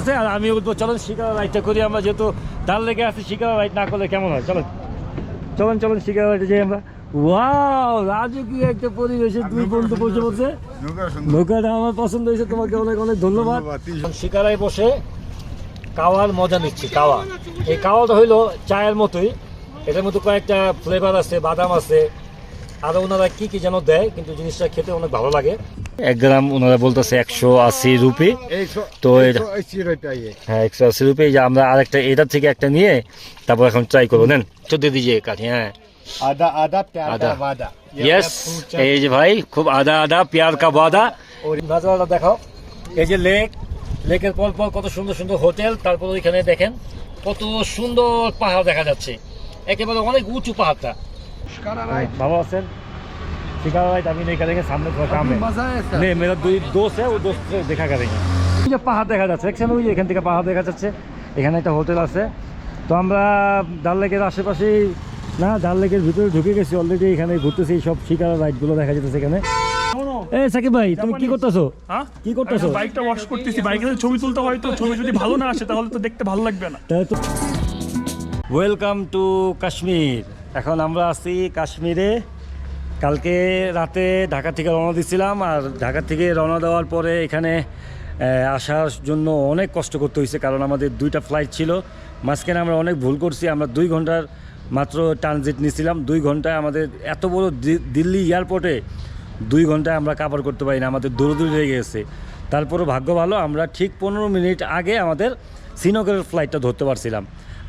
আছে আর আমি বলব চলুন শিকারা রাইডটা করি আমরা যেহেতু ডাল লেগে আছি শিকারা রাইড না করলে কেমন হয়? চলুন। চলুন চলুন শিকারা রাইডে যাই আমরা। ওয়াও রাজকীয় একটা পরিবেশে দুই বন্ধু বসে বসে। নৌকাটা আমার পছন্দ হয়েছে তোমাকে অনেক অনেক ধন্যবাদ। শিকারায় বসে কাওয়ার মজা নিচ্ছি কাওয়া। এই কাওয়াটা হইল চায়ের মতোই। এটার মধ্যে কয়েকটা ফ্লেভার আছে বাদাম আছে। আরও ওনারা কি কি যেন দেয় কিন্তু জিনিসটা খেতে অনেক ভালো লাগে। এক গ্রাম ওনারা বলতেছে একশো আশি রুপি। তো হ্যাঁ একশো আশি রুপি। যে আমরা আর একটা এটার থেকে একটা নিয়ে তারপর এখন ট্রাই করব। নেন তো দিয়ে দিয়ে কাঠি হ্যাঁ। আদা আদা আদা। ইয়েস এই যে ভাই খুব আদা আদা পেয়ার কা বাদা। নাজারাটা দেখাও। এই যে লেক লেকের পর পর কত সুন্দর সুন্দর হোটেল। তারপর ওইখানে দেখেন কত সুন্দর পাহাড় দেখা যাচ্ছে। একেবারে অনেক উঁচু পাহাড়টা। ভালো আছেন? शिकारा राइट अभी नहीं करेंगे सामने थोड़ा काम है मजा है नहीं मेरा दो दोस्त है वो दोस्त से দেখা करेंगे এই যে পাহাড় দেখা যাচ্ছে দেখছেন ওই যে এখান থেকে পাহাড় দেখা যাচ্ছে এখানে একটা হোটেল আছে তো আমরা ডাল লেকের আশেপাশে না ডাল লেকের ভিতরে ঢুকে গেছি অলরেডি এখানে ঘুরতেছি সব শিকারা রাইডগুলো দেখা যাচ্ছে এখানে এ সাকিব ভাই তুমি কি করতেছো হ্যাঁ কি করতেছো আমি বাইকটা ওয়াশ করতেছি বাইকের ছবি তুলতে হয় তো ছবি যদি ভালো না আসে তাহলে তো দেখতে ভালো লাগবে না তাহলে তো ওয়েলকাম টু কাশ্মীর এখন আমরা আছি কাশ্মীরে কালকে রাতে ঢাকা থেকে রওনা দিছিলাম আর ঢাকা থেকে রওনা দেওয়ার পরে এখানে আসার জন্য অনেক কষ্ট করতে হয়েছে কারণ আমাদের দুইটা ফ্লাইট ছিল। মাঝখানে আমরা অনেক ভুল করছি, আমরা দুই ঘণ্টার মাত্র ট্রানজিট নিয়েছিলাম দুই ঘন্টায় আমাদের এত বড় দিল্লি এয়ারপোর্টে দুই ঘন্টায় আমরা কাভার করতে পারি না আমাদের দৌড়দৌড়ি হয়ে গেছে। তারপরও ভাগ্য ভালো, আমরা ঠিক পনেরো মিনিট আগে আমাদের শ্রীনগরের ফ্লাইটটা ধরতে পারছিলাম।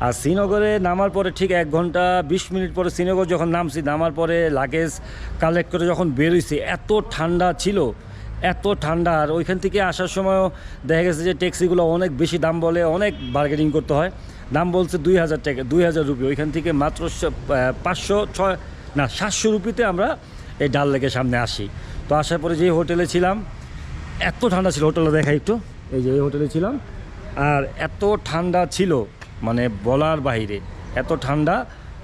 আর শ্রীনগরে নামার পরে ঠিক এক ঘণ্টা বিশ মিনিট পরে শ্রীনগর যখন নামছি, নামার পরে লাগেজ কালেক্ট করে যখন বেরোইছি এত ঠান্ডা ছিল, এত ঠান্ডা। আর ওইখান থেকে আসার সময়ও দেখা গেছে যে ট্যাক্সিগুলো অনেক বেশি দাম বলে অনেক বার্গেনিং করতে হয়। দাম বলছে দুই হাজার টাকা, দুই হাজার রুপি। ওইখান থেকে মাত্র পাঁচশো ছয়, না, সাতশো রুপিতে আমরা এই ডাল লেকের সামনে আসি। তো আসার পরে যে হোটেলে ছিলাম, এত ঠান্ডা ছিল। হোটেলে দেখা একটু। এই যে এই হোটেলে ছিলাম, আর এত ঠান্ডা ছিল। মানে বলার বাইরে এত ঠান্ডা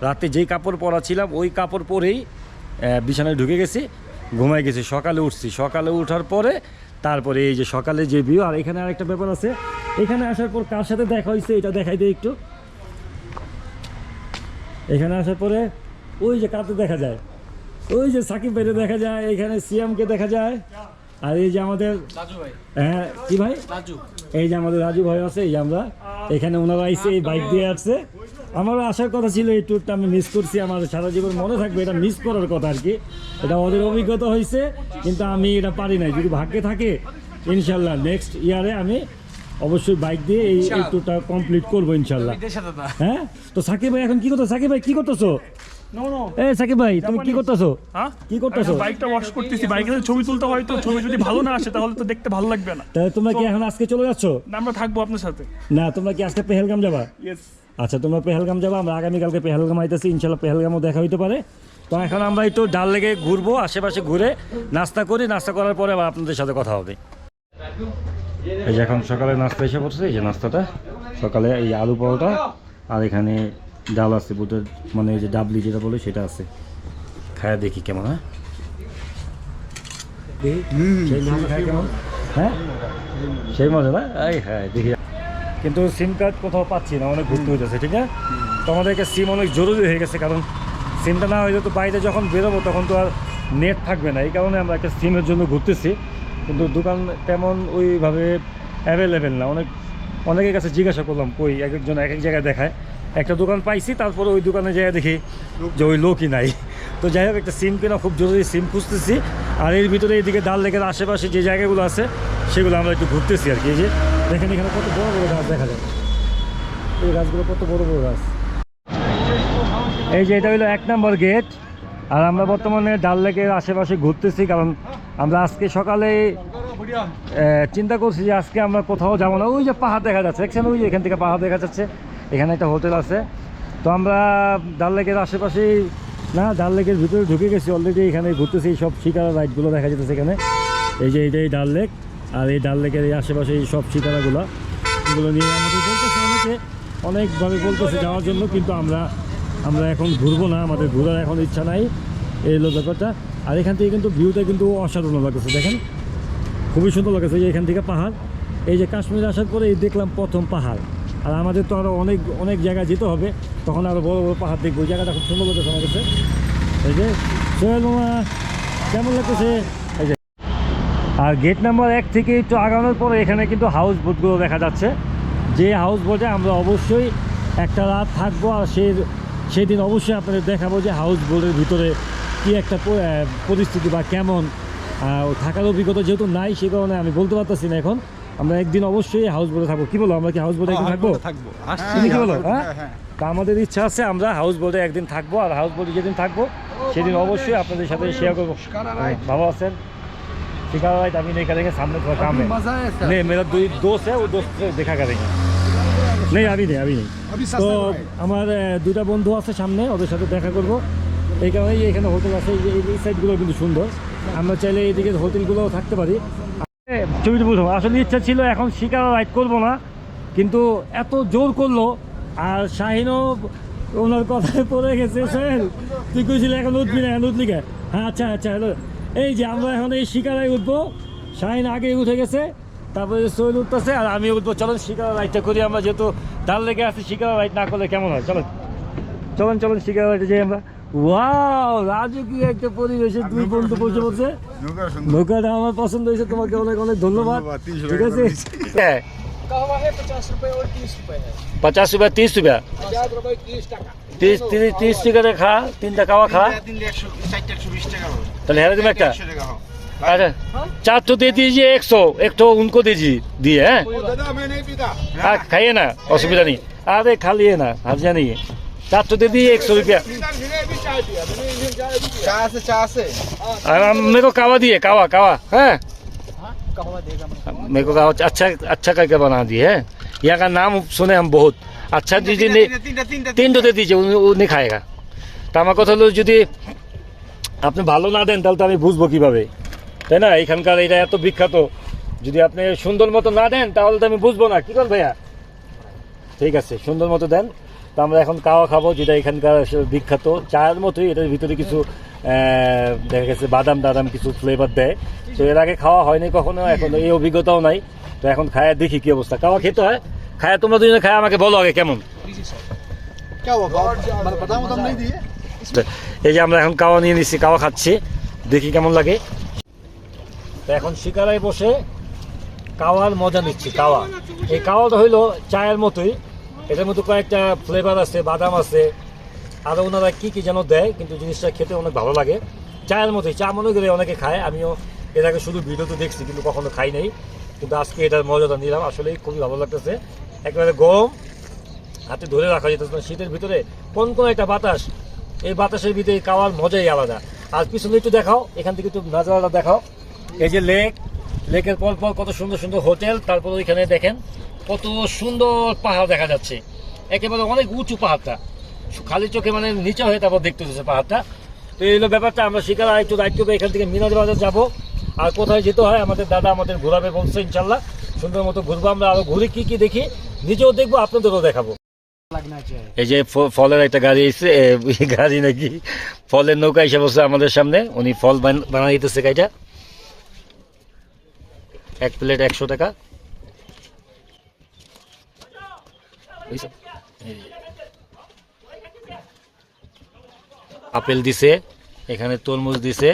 রাতে যেই কাপড় পরা ছিলাম ওই কাপড় পরেই বিছানায় ঢুকে গেছি ঘুমাই গেছি। সকালে উঠছি। সকালে ওঠার পরে তারপরে এই যে সকালে যে ভিউ আর এখানে আরেকটা ব্যাপার আছে। এখানে আসার পর কার সাথে দেখা হয়েছে এটা দেখাই দিই একটু। এখানে আসার পরে ওই যে কাতে দেখা যায়? ওই যে সাকিব ভাইরে দেখা যায় এখানে সিএমকে দেখা যায়। আর এই যে আমাদের হ্যাঁ কি ভাই? এই যে আমাদের রাজু ভাই আছে এই যে আমরা। এখানে ওনারা আইসে এই বাইক দিয়ে আসছে। আমারও আসার কথা ছিল এই ট্যুরটা আমি মিস করছি আমার সারা জীবন মনে থাকবে এটা মিস করার কথা আর কি। এটা ওদের অভিজ্ঞতা হয়েছে কিন্তু আমি এটা পারি নাই। যদি ভাগ্যে থাকে ইনশাল্লাহ নেক্সট ইয়ারে আমি অবশ্যই বাইক দিয়ে এই ট্যুরটা কমপ্লিট করব ইনশাল্লাহ। হ্যাঁ? তো সাকিব ভাই এখন কি করতো? সাকিব ভাই কি করতেছো? এ সাকিব ভাই তুমি কি করতেছো? হ্যাঁ? কি করতেছো? বাইকটা ওয়াশ করতেছি। বাইকের ছবি তুলতে হয় তো ছবি যদি ভালো না আসে তাহলে তো দেখতে ভালো লাগবে না। তাহলে তোমরা কি এখন আজকে চলে যাচ্ছ? না, আমরা থাকব আপনার সাথে। না তোমরা কি আজকে পেহেলগাম যাবা? ইয়েস আচ্ছা তোমরা পেহেলগাম যাবা আমরা আগামীকালকে পেহেলগাম আইতেছি ইনশাল্লাহ পেহেলগামও দেখা হইতে পারে। তো এখন আমরা একটু ডাল লেগে ঘুরবো আশেপাশে ঘুরে নাস্তা করি নাস্তা করার পরে আবার আপনাদের সাথে কথা হবে। এই যে এখন সকালে নাস্তা এসে পড়ছে এই যে নাস্তাটা। সকালে এই আলু পরোটা আর এখানে ডাল আছে বুটের মানে যে ডাবলি যেটা বলে সেটা আছে। খায়া দেখি কেমন হ্যাঁ? সেই মজা হ্যাঁ? সেই মজা না? এই হ্যাঁ দেখি। কিন্তু সিম কার্ড কোথাও পাচ্ছি না অনেক ঘুরতে হইতেছে ঠিক আছে? তো আমাদেরকে সিম অনেক জরুরি হয়ে গেছে কারণ সিমটা না হইলে তো বাইরে যখন বেরোবো তখন তো আর নেট থাকবে না। এই কারণে আমরা একটা সিমের জন্য ঘুরতেছি। কিন্তু দোকান তেমন ওইভাবে অ্যাভেলেবেল না। অনেক অনেকের কাছে জিজ্ঞাসা করলাম কই? এক একজন এক এক জায়গায় দেখায়। একটা দোকান পাইছি, তারপরে ওই দোকানে যাই দেখি যে ওই লোকই নাই। তো যাই হোক, একটা সিম কেনা খুব জরুরি সিম খুঁজতেছি। আর এর ভিতরে এইদিকে ডাল লেকের আশেপাশে যে জায়গাগুলো আছে, সেগুলো আমরা একটু ঘুরতেছি আর কি। যে দেখেন, এখানে কত বড় বড় গাছ দেখা যায়। এই গাছগুলো কত বড় বড় গাছ। এই যে এটা হলো এক নম্বর গেট। আর আমরা বর্তমানে ডাল লেকের আশেপাশে ঘুরতেছি, কারণ আমরা আজকে সকালে চিন্তা করছি যে আজকে আমরা কোথাও যাব না। ওই যে পাহাড় দেখা যাচ্ছে, দেখছেন? ওই এখান থেকে পাহাড় দেখা যাচ্ছে। এখানে একটা হোটেল আছে। তো আমরা ডাল লেকের আশেপাশেই, না, ডাল লেকের ভিতরে ঢুকে গেছি। অলরেডি এখানে ঘুরতেছি এই সব শিকারা রাইডগুলো দেখা যাচ্ছে এখানে। এই যে এইটাই ডাল লেক। আর এই ডাল লেকের এই আশেপাশে এই সব শিকারাগুলো। এগুলো নিয়ে আমাদের বলতেছে অনেকে, অনেকভাবে বলতেছে যাওয়ার জন্য, কিন্তু আমরা আমরা এখন ঘুরবো না, আমাদের ঘোরার এখন ইচ্ছা নাই এই হলো ব্যাপারটা আর এখান থেকে কিন্তু ভিউটা কিন্তু অসাধারণ লাগতেছে, দেখেন। খুবই সুন্দর লাগতেছে যে এখান থেকে পাহাড়। এই যে কাশ্মীর আসার পরে এই দেখলাম প্রথম পাহাড়। আর আমাদের তো আরও অনেক অনেক জায়গায় যেতে হবে। তখন আরও বড় বড় পাহাড় দেখব। ওই জায়গাটা খুব সুন্দর লাগতেছে আমার কাছে এই যে, সোহেল মামা, কেমন লাগতেছে? এই যে। আর গেট নাম্বার এক থেকে একটু আগানোর পরে এখানে কিন্তু হাউস বোটগুলো দেখা যাচ্ছে। যে হাউস বোটে আমরা অবশ্যই একটা রাত থাকব আর সে, সেদিন অবশ্যই আপনাদের দেখাবো যে হাউস বোটের ভিতরে কি একটা পরিস্থিতি বা কেমন থাকার অভিজ্ঞতা যেহেতু নাই, সে কারণে আমি বলতে পারতেছি না এখন। আমরা একদিন অবশ্যই হাউস বোটে থাকবো কি বলো আমরা কি হাউস বোটে একদিন থাকবো থাকবো তুমি কি বলো হ্যাঁ তা আমাদের ইচ্ছা আছে আমরা হাউস বোটে একদিন থাকবো আর হাউস বোটে যেদিন থাকবো সেদিন অবশ্যই আপনাদের সাথে শেয়ার করবো ভালো আছেন शिकारा राइट अभी नहीं करेंगे सामने थोड़ा काम है मजा है सर नहीं मेरा दो दोस्त है वो दोस्त से देखा करेंगे नहीं अभी नहीं अभी नहीं अभी তো सस्ता है আমার আহ, দুটা বন্ধু আছে সামনে ওদের সাথে দেখা করব এই কারণেই এখানে হোটেল আছে এই যে এই- এই সাইডগুলো কিন্তু সুন্দর আমরা চাইলে এইদিকে হোটেলগুলোও থাকতে পারি ছবিটা বুঝলাম আসলে ইচ্ছা ছিল এখন শিকার রাইড করব না, কিন্তু এত জোর করল, আর শাহিনও ওনার কথায় পড়ে গেছে, সোহেল, তুই কইছিলি এখন উঠবি না, এখন উঠলি? হ্যাঁ আচ্ছা আচ্ছা হ্যালো, এই যে আমরা এখন এই শিকারায় উঠবো। শাহিন আগে উঠে গেছে, তারপরে সোহেল উঠতেছে, আর আমি উঠবো। চলেন, শিকারা রাইডটা করি আমরা, যেহেতু ডাল লেগে আছি, শিকারা রাইড না করলে কেমন হয়? চলেন চলেন চলেন, শিকারা রাইডে যাই আমরা। ওয়াও রাজকীয় একটা পরিবেশে দুই বন্ধু বসে বসে नौका सुंदर নৌকাটা আমার পছন্দ হয়েছে তোমাকে অনেক অনেক ধন্যবাদ ধন্যবাদ, 300 ঠিক টাকা আছে দিয়েছি। হ্যাঁ कहवा है पचास रुपए और तीस रुपए है পচাশ রুপিয়া তিরিশ রুপিয়া पचास रुपए तीस टका তিরিশ তিরিশ তিরিশ টাকাতে খা তিনটা খাওয়া খা তিনটে একশো চারটে একশো বিশ টাকা হবে তাহলে হেরে তুমি একটা একশো টাকা হবে अच्छा चार तो दे दीजिए एक सौ एक तो उनको दीजिए दिए हैं ও দাদা আমি নেই পিতা हाँ खाइए ना असुविधा नहीं अरे खा लिए ना हर्जा नहीं है चार तो दे दीजिए एक सौ रुपया मेरे को कावा दिए कावा कावा है कहवा देगा मैं मेरे को कावा अच्छा अच्छा करके बना दिए है यहाँ का नाम सुने हम बहुत अच्छा दीजिए नहीं তিনটা তিনটা তিন তো দিয়ে দিয়েছে উনি উনি খায়গা তা আমার কথা হলো যদি আপনি ভালো না দেন তাহলে তো আমি বুঝবো কিভাবে তাই না এখানকার এটা এত বিখ্যাত যদি আপনি সুন্দর মতো না দেন তাহলে তো আমি বুঝবো না কি কর ভাইয়া ঠিক আছে সুন্দর মতো দেন তো আমরা এখন কাওয়া খাব যেটা এখানকার বিখ্যাত। চায়ের মতোই এটার ভিতরে কিছু দেখা গেছে বাদাম টাদাম কিছু ফ্লেভার দেয়। তো এর আগে খাওয়া হয়নি কখনো এখন এই অভিজ্ঞতাও নাই। তো এখন খায় দেখি কি অবস্থা। কাওয়া খেতে হয়? খায় তোমরা দুজনে খায় আমাকে বলো আগে কেমন? এই যে আমরা এখন কাওয়া নিয়ে নিচ্ছি কাওয়া খাচ্ছি। দেখি কেমন লাগে। তো এখন শিকারায় বসে কাওয়ার মজা নিচ্ছি কাওয়া। এই কাওয়াটা হইল চায়ের মতোই। এটার মধ্যে কয়েকটা ফ্লেভার আছে, বাদাম আছে। আরও ওনারা কী কী যেন দেয়, কিন্তু জিনিসটা খেতে অনেক ভালো লাগে। চায়ের মতোই চা মনে করে অনেকে খায়, আমিও এর আগে শুধু ভিডিওতে দেখছি, কিন্তু কখনো খাই নাই। কিন্তু আজকে এটার মজাটা নিলাম আসলেই খুবই ভালো লাগতেছে। একেবারে গরম, হাতে ধরে রাখা যেতেছে শীতের ভিতরে কোন কোন একটা বাতাস, এই বাতাসের ভিতরে খাওয়ার মজাই আলাদা। আর পিছনে একটু দেখাও, এখান থেকে একটু নাজারাটা দেখাও। এই যে লেক লেকের পর পর কত সুন্দর সুন্দর হোটেল তারপর ওইখানে দেখেন কত সুন্দর পাহাড় দেখা যাচ্ছে। একেবারে অনেক উঁচু পাহাড়টা। খালি চোখে মানে নিচা হয়ে তারপর দেখতে হচ্ছে পাহাড়টা। তো এই ব্যাপারটা, আমরা শিকার আরেকটু দায়িত্ব করে এখান থেকে মিনাজ বাজার যাব। আর কোথায় যেতে হয়, আমাদের দাদা আমাদের ঘোরাবে বলছে ইনশাল্লাহ সুন্দর মতো ঘুরবো আমরা আরও ঘুরে কি কি দেখি, নিজেও দেখব, আপনাদেরও দেখাবো। এই যে ফলের একটা গাড়ি এসে গাড়ি নাকি ফলের নৌকা এসে বসে আমাদের সামনে। উনি ফল বানাই দিতেছে গাড়িটা। এক প্লেট একশো টাকা। বুঝছো? এই যে। আপেল দিছে এখানে তরমুজ দিছে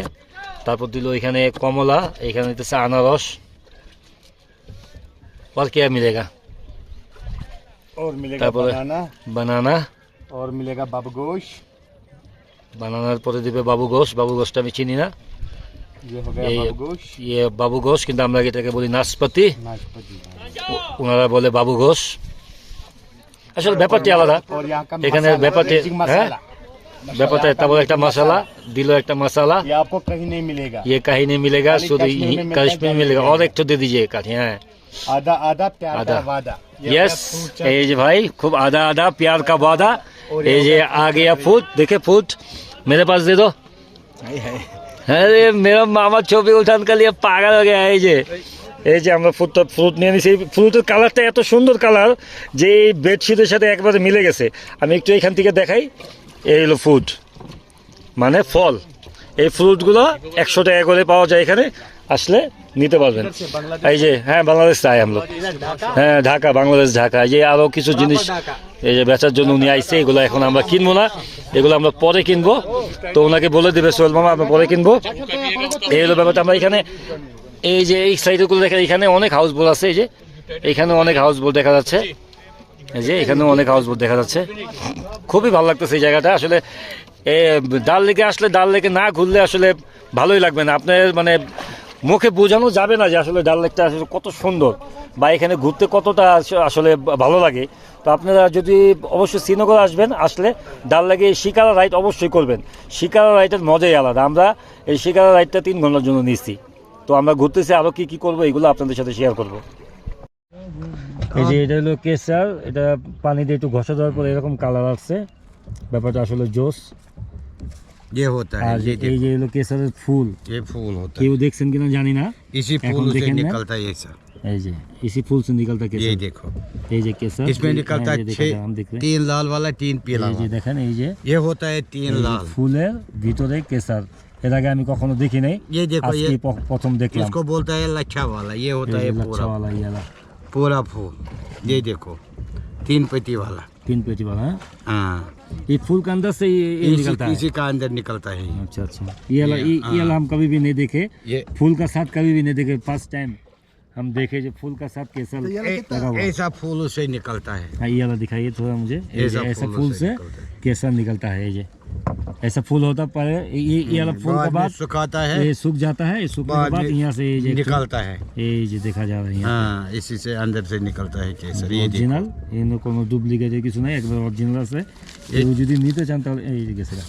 তারপর দিল এখানে কমলা এখানে দিতেছে আনারস और क्या मिलेगा और मिलेगा তারপরে बनाना বানানা और मिलेगा बाबगोश বানানার পরে দিবে বাবু ঘোষ বাবু ঘোষটা আমি চিনি না ये हो गया ये बाबगोश ইয়ে বাবু ঘোষ কিন্তু আমরা এটাকে বলি নাশপাতি नाशपाती ও- ওনারা বলে বাবু ঘোষ আসলে ব্যাপারটি আলাদা और यहाँ का এখানে मसाला, ব্যাপারটি मिर्ची হ্যাঁ मसाला ব্যাপারটা তারপর একটা মশলা দিল একটা মশলা ये आपको कहीं नहीं मिलेगा ये कहीं नहीं मिलेगा खाली शुद्ध कश्मीर में मिलता है, कश्मीर जहाँ मिलेगा मिलेगा। और एक तो दे दीजिए काठी हाँ आधा आधा प्यार आधा। का वादा ये यस अपना fruit चाट- এই যে ভাই খুব আধা আধা प्यार का वादा এই যে आ गया फूट देखे फूट मेरे पास दे दो আরে মেরা মামা ছবি উঠান কালি পাগল হয়ে গেছে এই যে এই যে আমরা ফ্রুটটা ফ্রুট নিয়ে নিছি। ফ্রুটের কালারটা এত সুন্দর কালার যে এই বেডশিটের সাথে একবারে মিলে গেছে। আমি একটু এখান থেকে দেখাই। এই হলো ফ্রুট মানে ফল। এই ফ্রুটগুলো একশো টাকা করে পাওয়া যায় এখানে। আসলে নিতে পারবেন। এই যে হ্যাঁ বাংলাদেশ চাই আমরা। হ্যাঁ ঢাকা, বাংলাদেশ, ঢাকা। এই যে আরও কিছু জিনিস এই যে বেচার জন্য উনি আইছে, এগুলো এখন আমরা কিনবো না। এগুলো আমরা পরে কিনবো। তো ওনাকে বলে দেবে, সোহেল মামা, আমরা পরে কিনবো। এই হলো ব্যাপারটা। আমরা এখানে এই যে এই সাইডগুলো দেখেন এখানে অনেক হাউস বোট আছে, এই যে এখানে অনেক হাউস বোট দেখা যাচ্ছে। এই যে এখানেও অনেক হাউস বোট দেখা যাচ্ছে। খুবই ভালো লাগতেছে এই জায়গাটা। আসলে, এ, ডাল লেকে আসলে ডাল লেকে না ঘুরলে আসলে ভালোই লাগবে না। আপনার মানে মুখে বোঝানো যাবে না যে আসলে ডাল লেকটা আসলে কত সুন্দর বা এখানে ঘুরতে কতটা আস- আসলে ভালো লাগে। তো আপনারা যদি অবশ্যই শ্রীনগর আসবেন, আসলে ডাল লেকে শিকারা রাইড অবশ্যই করবেন। শিকারা রাইডের মজাই আলাদা। আমরা এই শিকারা রাইডটা তিন ঘণ্টার জন্য নিচ্ছি তো আমরা ঘুরতেছি আরও কি কি করবো এগুলো আপনাদের সাথে শেয়ার করবো এই যে এটা হলো কেসার এটা পানি দিয়ে একটু ঘষা দেওয়ার পরে এরকম কালার আসছে ব্যাপারটা আসলে জোস ये होता আর है ये এই যে হলো কেসারের ফুল ये फूल होता কেউ দেখছেন কিনা জানি না है इसी এখন फूल से देखें ना? निकलता है ये सर এই যে इसी फूल से निकलता ये केसर देखो এই যে কেসার इसमें এই- निकलता হ্যাঁ, है এই যে দেখা যায়, हम देख छह रहे हैं। तीन लाल वाला तीन पीला এই যে वाला দেখেন এই যে ये होता है तीन এই যে लाल ফুলের ভিতরে কেসার এর আগে আমি কখনো দেখি নাই ये देखो আজকে ये প- প্রথম দেখলাম इसको बोलता है लच्छा वाला ये এই होता যে है पूरा লাচ্ছাওয়ালা ইয়ালা पूरा फूल ये देखो तीन पत्ती वाला तीन पेटी वाला हाँ? हाँ ये फूल के अंदर से ये, ये इसी, निकलता है इसी का अंदर निकलता है ये। अच्छा अच्छा ये वाला ये, ये ये वाला हम कभी भी नहीं देखे ये फूल का साथ कभी भी नहीं देखे फर्स्ट टाइम हम देखे जो फूल का साथ केसर लगा हुआ ऐसा फूल उससे निकलता है हाँ, ये वाला दिखाइए थोड़ा मुझे ये ऐसा जो ऐसा फूल फूल से से निकलता है। केसर निकलता है ये ऐसा फूल होता पर ये ये हम्म, वाला फूल के बाद सुखाता है। ये सूख जाता है सूखने के बाद यहाँ से ये निकलता है। ये जो देखा जा रहा है हाँ इसी से अंदर से निकलता है केसर ये ओरिजिनल इन को डुप्लीकेट है कि सुना एक बार ओरिजिनल से। ये যদি নিতে চান তাহলে এই কেসরা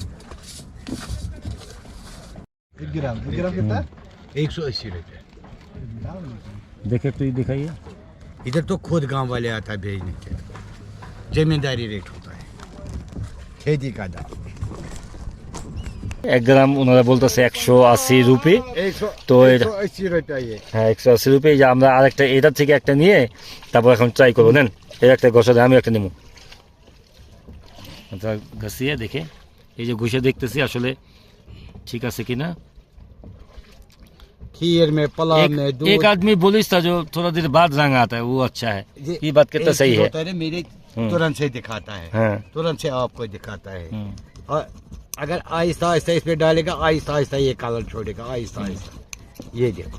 एक ग्राम एक ग्राम कितना? है एक सौ अस्सी रुपये। देखे तो ये दिखाइए। इधर तो खुद गाँव वाले आता है भेजने के जमींदारी रेट होता है। खेती का दाम। এক গ্রাম ওনারা বলতেছে একশো আশি রুপি एक सौ तो एक ये- सौ अस्सी रुपया ये হ্যাঁ একশো আশি রুপি এই যে আমরা আরেকটা এটার থেকে একটা নিয়ে তারপর এখন ট্রাই করবো নেন এই একটা ঘষা দেয় আমি একটা নেবো আচ্ছা ঘষিয়ে দেখে এই যে ঘুষে দেখতেছি আসলে ঠিক আছে কিনা खीर में पुलाव एक, में दूध एक आदमी बोलिस था जो थोड़ा देर बाद रंग आता है वो अच्छा है ये- ये बात कितना एक सही चीज है होता है ना मेरे हम्म। तुरंत से दिखाता है हाँ तुरंत से आपको दिखाता है हम्म। और अगर आहिस्ता आहिस्ता इस पे डालेगा आहिस्ता आहिस्ता ये कलर छोड़ेगा आहिस्ता आहिस्ता ये देखो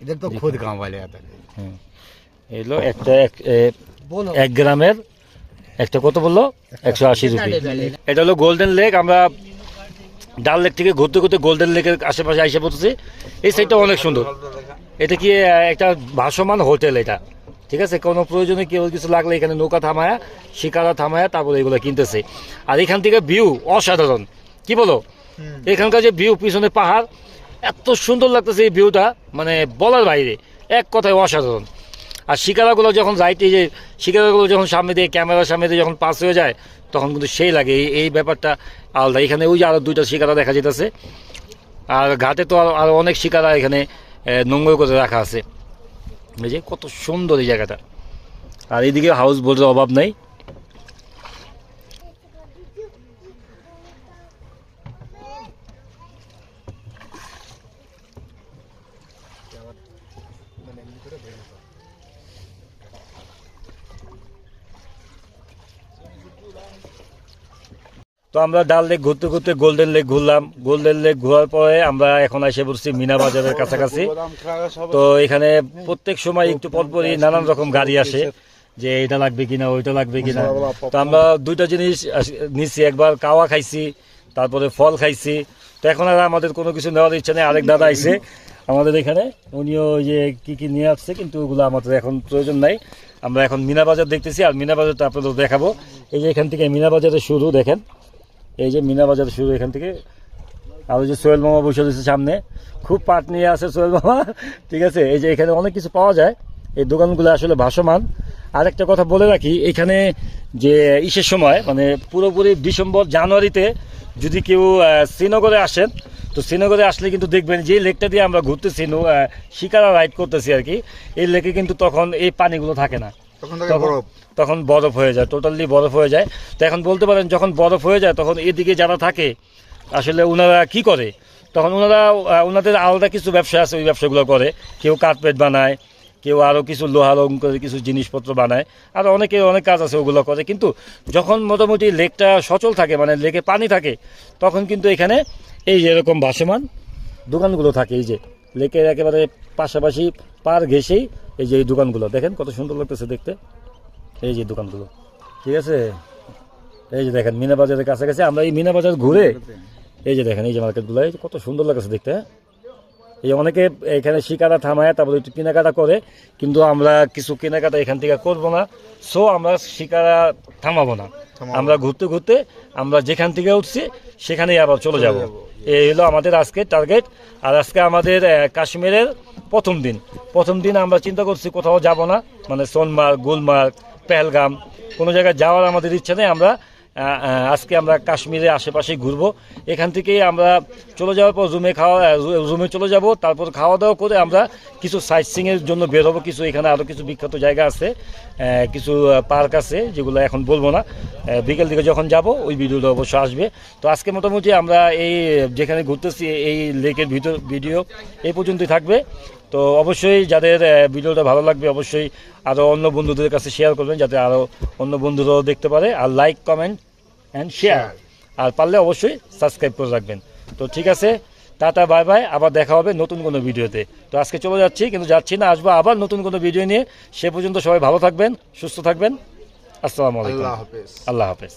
इधर तो खुद गांव वाले आता है হুম। এলো একটা এক এ, बोलो এক গ্রামের একটা কত বললো একশো আশি রুপি এটা হলো গোল্ডেন লেক আমরা ডাল লেক থেকে ঘুরতে ঘুরতে গোল্ডেন লেকের আশেপাশে আইসে পড়তেছি এই সাইডটা অনেক সুন্দর এটা কি আহ, একটা ভাসমান হোটেল এটা ঠিক আছে কোনো প্রয়োজনে কেউ কিছু লাগলে এখানে নৌকা থামায়া শিকারা থামায়া তারপরে এগুলো কিনতেছে। আর এখান থেকে ভিউ অসাধারণ। কি বলো? এখানকার যে ভিউ পিছনে পাহাড় এত সুন্দর লাগতেছে এই ভিউটা মানে বলার বাইরে এক কথায় অসাধারণ। আর শিকারাগুলো যখন যাইতে যে শিকারাগুলো যখন সামনে দিয়ে ক্যামেরার সামনে দিয়ে যখন পাস হয়ে যায় তখন কিন্তু সেই লাগে। এই এই ব্যাপারটা আলাদা। এখানে ওই যে আরও দুইটা শিকারা দেখা যেতেছে আর ঘাটে তো আরো- আরও অনেক শিকারা এখানে নোংর করে রাখা আছে। এই যে কত সুন্দর এই জায়গাটা। আর এইদিকে হাউস বোটের অভাব নেই। তো আমরা ডাল লেক ঘুরতে ঘুরতে গোল্ডেন লেক ঘুরলাম। গোল্ডেন লেক ঘোরার পরে আমরা এখন এসে পড়ছি মিনা বাজারের কাছাকাছি। তো এখানে প্রত্যেক সময় একটু পরপরই নানান রকম গাড়ি আসে, যে এটা লাগবে কিনা, ওইটা লাগবে কিনা। তো আমরা দুইটা জিনিস নিচ্ছি একবার কাওয়া খাইছি, তারপরে ফল খাইছি। তো এখন আর আমাদের কোনো কিছু নেওয়ার ইচ্ছা নেই। আরেক দাদা আইসে আমাদের এখানে। উনিও যে কি কি নিয়ে আসছে, কিন্তু ওগুলো আমাদের এখন প্রয়োজন নাই। আমরা এখন মিনা বাজার দেখতেছি, আর মিনা বাজারটা আপনাদের দেখাবো। এই যে এখান থেকে মিনা বাজারের শুরু, দেখেন। এই যে মিনা বাজার শুরু, এখান থেকে। আর ওই যে সোহেল মামা বসে রয়েছে সামনে। খুব পাট নিয়ে আসে সোহেল মামা। ঠিক আছে, এই যে এখানে অনেক কিছু পাওয়া যায়। এই দোকানগুলো আসলে ভাসমান। আর একটা কথা বলে রাখি, এখানে যে ইসের সময় মানে পুরোপুরি ডিসেম্বর, জানুয়ারিতে যদি কেউ শ্রীনগরে আসেন, তো শ্রীনগরে আসলে কিন্তু দেখবেন যে লেকটা দিয়ে আমরা ঘুরতেছি শিকারা রাইড করতেছি আর কি। এই লেকে কিন্তু তখন এই পানিগুলো থাকে না। তখন বরফ। হয়ে যায় টোটালি বরফ হয়ে যায়। তো এখন বলতে পারেন যখন বরফ হয়ে যায় তখন এদিকে যারা থাকে আসলে ওনারা কি করে? তখন ওনারা ওনাদের আলাদা কিছু ব্যবসা আছে ওই ব্যবসাগুলো করে। কেউ কার্পেট বানায় কেউ আরও কিছু লোহা করে কিছু জিনিসপত্র বানায় আর অনেকে অনেক কাজ আছে ওগুলো করে। কিন্তু যখন মোটামুটি লেকটা সচল থাকে মানে লেকে পানি থাকে তখন কিন্তু এখানে এই যে এরকম ভাসমান দোকানগুলো থাকে এই যে। লেকের একেবারে পাশাপাশি পার ঘেসেই এই যে এই দোকানগুলো, দেখেন কত সুন্দর লাগতেছে দেখতে। এই যে দোকানগুলো, ঠিক আছে? এই যে দেখেন, মিনা বাজারের কাছাকাছি, আমরা এই মিনা বাজার ঘুরে এই যে দেখেন, এই যে মার্কেটগুলো, এই কত সুন্দর লাগছে দেখতে? এই অনেকে এখানে শিকারা থামায়, তারপরে একটু কেনাকাটা করে, কিন্তু আমরা কিছু কেনাকাটা এখান থেকে করব না। সো আমরা শিকারা থামাবো না। আমরা ঘুরতে ঘুরতে আমরা যেখান থেকে উঠছি সেখানেই আবার চলে যাব। এই হলো আমাদের আজকে টার্গেট আর আজকে আমাদের কাশ্মীরের প্রথম দিন। প্রথম দিন আমরা চিন্তা করছি কোথাও যাব না। মানে সোনমার্গ গুলমার্গ পেহেলগাম কোনো জায়গায় যাওয়ার আমাদের ইচ্ছা নেই। আমরা আজকে আমরা কাশ্মীরে আশেপাশে ঘুরবো। এখান থেকেই আমরা চলে যাওয়ার পর রুমে খাওয়া রুমে চলে যাব। তারপর খাওয়া দাওয়া করে আমরা কিছু সাইট সিংয়ের জন্য বের হব। কিছু এখানে আরও কিছু বিখ্যাত জায়গা আছে কিছু পার্ক আছে, যেগুলো এখন বলব না। বিকেল দিকে যখন যাব, ওই ভিডিওটা অবশ্য আসবে। তো আজকে মোটামুটি আমরা এই, যেখানে ঘুরতেছি, এই লেকের ভিডিও এই পর্যন্তই থাকবে। তো অবশ্যই যাদের ভিডিওটা ভালো লাগবে অবশ্যই আরও অন্য বন্ধুদের কাছে শেয়ার করবেন যাতে আরও অন্য বন্ধুরাও দেখতে পারে। আর লাইক কমেন্ট অ্যান্ড শেয়ার আর পারলে অবশ্যই সাবস্ক্রাইব করে রাখবেন। তো ঠিক আছে টাটা বাই বাই আবার দেখা হবে নতুন কোনো ভিডিওতে। তো আজকে চলে যাচ্ছি কিন্তু যাচ্ছি না আসব আবার নতুন কোনো ভিডিও নিয়ে। সে পর্যন্ত সবাই ভালো থাকবেন সুস্থ থাকবেন। আসসালামু আলাইকুম। আল্লাহ হাফেজ। আল্লাহ হাফেজ।